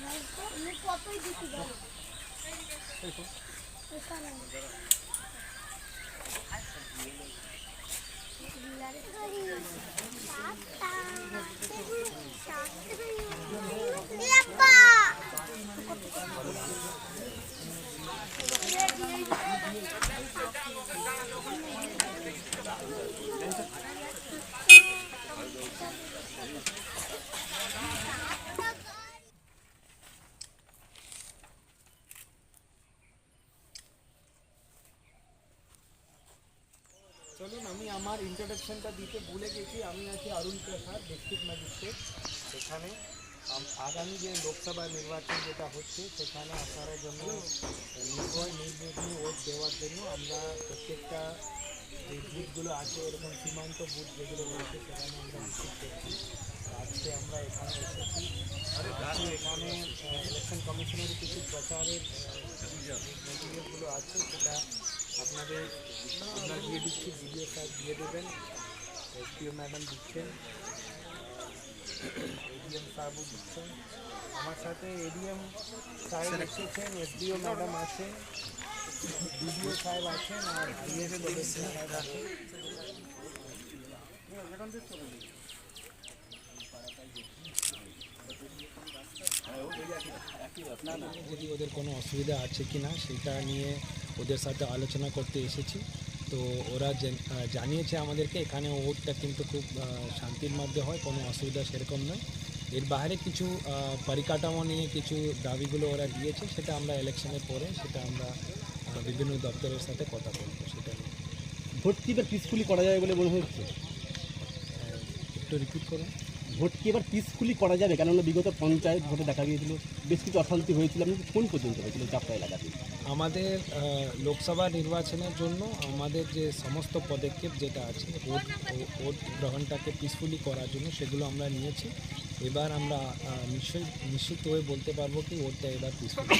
দিতে পারি চলুন আমি আমার ইন্ট্রোডাকশনটা দিতে ভুলে গেছি। আমি আছি অরুণ প্রসাদ ডিস্ট্রিক্ট ম্যাজিস্ট্রেট আম- আগামী যে লোকসভা নির্বাচন যেটা হচ্ছে সেখানে আপনারা জন্য নির্ভয় নির্বিঘ্নে ভোট দেওয়ার জন্য আমরা প্রত্যেকটা যে বুথগুলো আছে এরকম সীমান্ত বুথ যেগুলো রয়েছে সেখানে আমরা নিশ্চিত করছি। আজকে আমরা এখানে এসেছি। আজকে এখানে ইলেকশন কমিশনের কিছু প্রচারের মেটেরিয়ালগুলো আছে সেটা আপনাদের আমরা দিয়ে দিচ্ছি ভিডিও সাহেব দিয়ে দেবেন। এসপিও ম্যাডাম দিচ্ছেন। এডিএম সাহেবও দিচ্ছেন। আমার সাথে এডিএম সাহেব এসেছেন এসডিও ম্যাডাম আছেন বিডিও সাহেব আছেন, আর আইএস সাহেব আছেন যদি ওদের কোনো অসুবিধা আছে কি না সেটা নিয়ে ওদের সাথে আলোচনা করতে এসেছি। তো ওরা জেন- জানিয়েছে আমাদেরকে এখানে ওটটা কিন্তু খুব শান্তির মধ্যে হয় কোনো অসুবিধা সেরকম নয়। এর বাইরে কিছু পরিকাঠামো নিয়ে কিছু দাবিগুলো ওরা দিয়েছে সেটা আমরা ইলেকশনের পরে সেটা আমরা বিভিন্ন দপ্তরের সাথে কথা বলব সেটা নিয়ে। ভোট কি এবার পিসফুলি করা যাবে বলে মনে হচ্ছে? একটু রিপিট করুন। ভোট কি এবার পিসফুলি করা যাবে কেননা বিগত পঞ্চায়েত ভোটে দেখা গিয়েছিল বেশ কিছু অশান্তি হয়েছিল। আপনি কোন পর্যন্ত হয়েছিল চাপটা এলাকাতে? আমাদের লোকসভা নির্বাচনের জন্য আমাদের যে সমস্ত পদক্ষেপ যেটা আছে ভোট ভোট গ্রহণটাকে পিসফুলি করার জন্য সেগুলো আমরা নিয়েছি। এবার আমরা আহ, নিশ্চয়ই নিশ্চিত হয়ে বলতে পারব কি ভোটটা এবার পিসফুলি